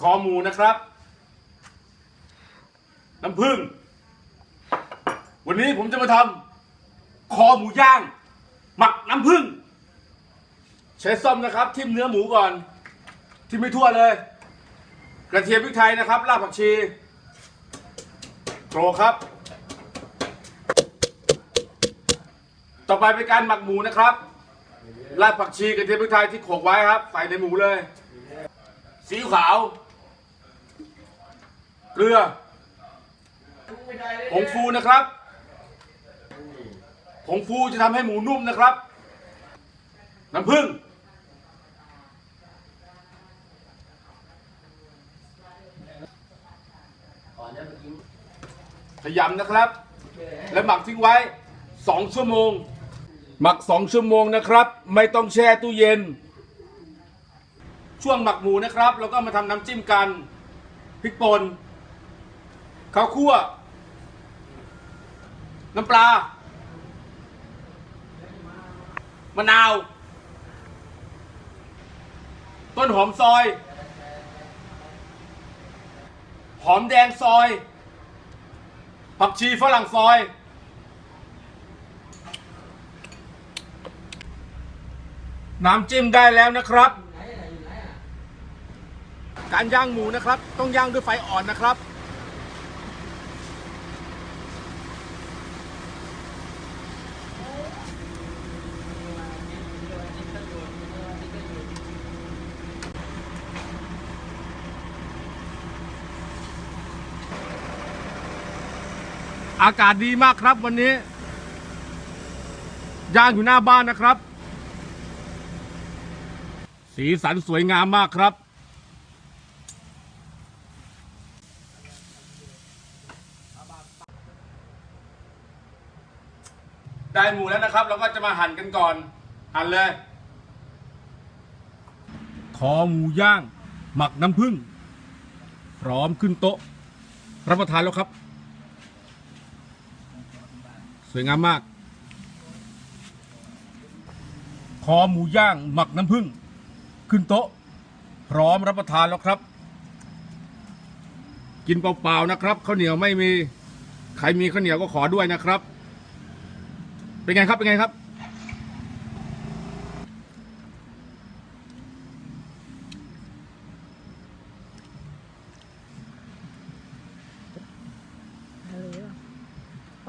คอหมูนะครับ น้ำผึ้งวันนี้ผมจะมาทำคอหมูย่าง หมักน้ำผึ้งใช้ซ่อมนะครับ ทิ่มเนื้อหมูก่อนทิ่มไม่ทั่วเลย กระเทียมพริกไทยนะครับรากผักชีโกรกครับ ต่อไปเป็นการหมักหมูนะครับรากผักชีกระเทียมพริกไทยที่โขกไว้ครับ ใส่ในหมูเลยซีอิ๊วขาว กลือผงฟูนะครับผงฟูจะทำให้หมูนุ่มนะครับ น้ำผึ้งขยำนะครับ และหมักทิ้งไว้ 2 ชั่วโมง หมัก 2 ชั่วโมงนะครับ ไม่ต้องแช่ตู้เย็น ช่วงหมักหมูนะครับเราก็มาทำน้ำจิ้มกันพริกป่น ข้าวคั่ว น้ำปลามะนาว ต้นหอมซอย หอมแดงซอย ผักชีฝรั่งซอย น้ำจิ้มได้แล้วนะครับ การย่างหมูนะครับ ต้องย่างด้วยไฟอ่อนนะครับ อากาศดีมากครับวันนี้ย่างอยู่หน้าบ้านนะครับ สีสันสวยงามมากครับ ได้หมูแล้วนะครับ เราก็จะมาหั่นกันก่อน หั่นเลย คอหมูย่าง หมักน้ำผึ้งพร้อมขึ้นโต๊ะ รับประทานแล้วครับ สวยงามมาก คอหมูย่างหมักน้ำผึ้งขึ้นโต๊ะ พร้อมรับประทานแล้วครับ กินเปล่าๆนะครับข้าวเหนียวไม่มีใครมีข้าวเหนียวก็ขอด้วยนะครับ เป็นไงครับเป็นไงครับ ไป